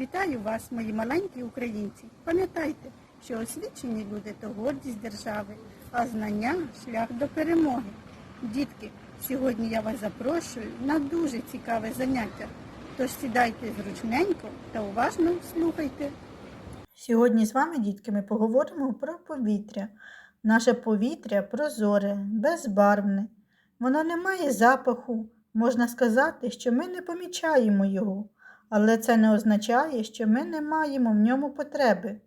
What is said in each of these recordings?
Вітаю вас, мої маленькі українці. Пам'ятайте, що освічені люди то гордість держави, а знання шлях до перемоги. Дітки, сьогодні я вас запрошую на дуже цікаве заняття. Тож сідайте зручненько та уважно слухайте. Сьогодні з вами, дітки, ми поговоримо про повітря. Наше повітря прозоре, безбарвне. Воно не має запаху. Можна сказати, що ми не помічаємо його, але це не означає, що ми не маємо в ньому потреби.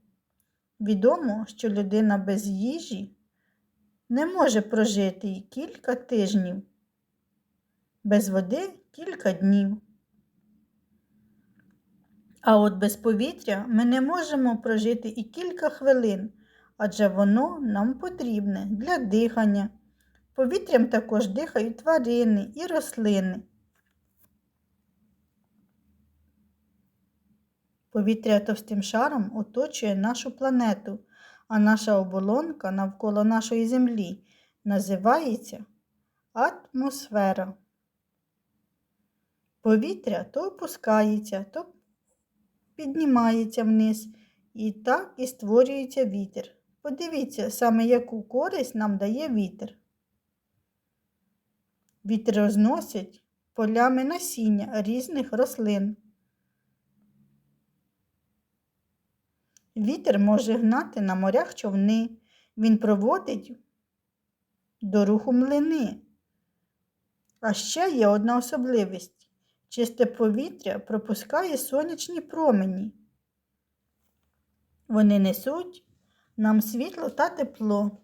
Відомо, що людина без їжі не може прожити і кілька тижнів, без води кілька днів. А от без повітря ми не можемо прожити і кілька хвилин, адже воно нам потрібне для дихання. Повітрям також дихають тварини і рослини. Повітря товстим шаром оточує нашу планету, а наша оболонка навколо нашої Землі називається атмосфера. Повітря то опускається, то піднімається вниз, і так і створюється вітер. Подивіться, саме яку користь нам дає вітер. Вітер розносить полями насіння різних рослин. Вітер може гнати на морях човни, він проводить до руху млини. А ще є одна особливість. Чисте повітря пропускає сонячні промені. Вони несуть нам світло та тепло.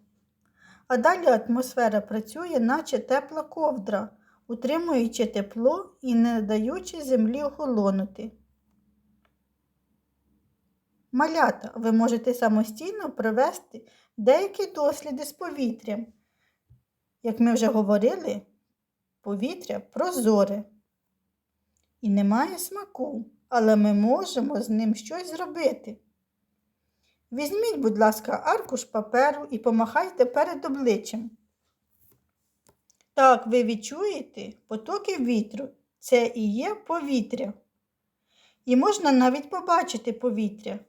А далі атмосфера працює, наче тепла ковдра, утримуючи тепло і не даючи землі охолонути. Малята, ви можете самостійно провести деякі досліди з повітрям. Як ми вже говорили, повітря прозоре і не має смаку, але ми можемо з ним щось зробити. Візьміть, будь ласка, аркуш паперу і помахайте перед обличчям. Так, ви відчуєте потоки вітру. Це і є повітря. І можна навіть побачити повітря.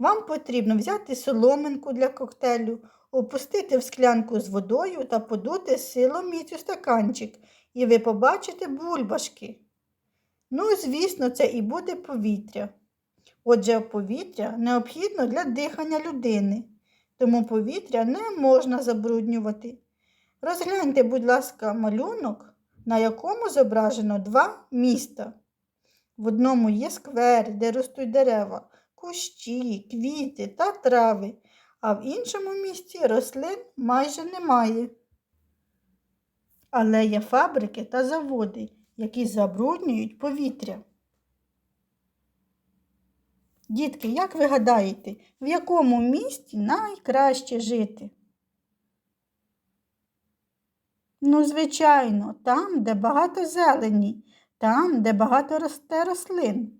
Вам потрібно взяти соломинку для коктейлю, опустити в склянку з водою та подути силоміць у стаканчик, і ви побачите бульбашки. Ну, звісно, це і буде повітря. Отже, повітря необхідно для дихання людини, тому повітря не можна забруднювати. Розгляньте, будь ласка, малюнок, на якому зображено два міста. В одному є сквер, де ростуть дерева, кущі, квіти та трави, а в іншому місті рослин майже немає. Але є фабрики та заводи, які забруднюють повітря. Дітки, як ви гадаєте, в якому місті найкраще жити? Ну, звичайно, там, де багато зелені, там, де багато росте рослин.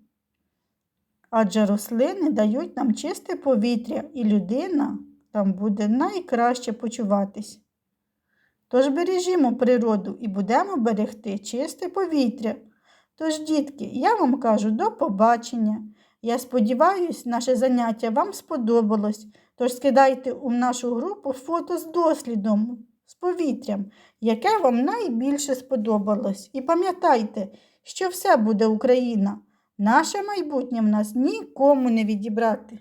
Адже рослини дають нам чисте повітря, і людина там буде найкраще почуватись. Тож бережімо природу і будемо берегти чисте повітря. Тож, дітки, я вам кажу до побачення. Я сподіваюся, наше заняття вам сподобалось, тож скидайте у нашу групу фото з дослідом, з повітрям, яке вам найбільше сподобалось. І пам'ятайте, що все буде Україна. Наше майбутнє в нас нікому не відібрати.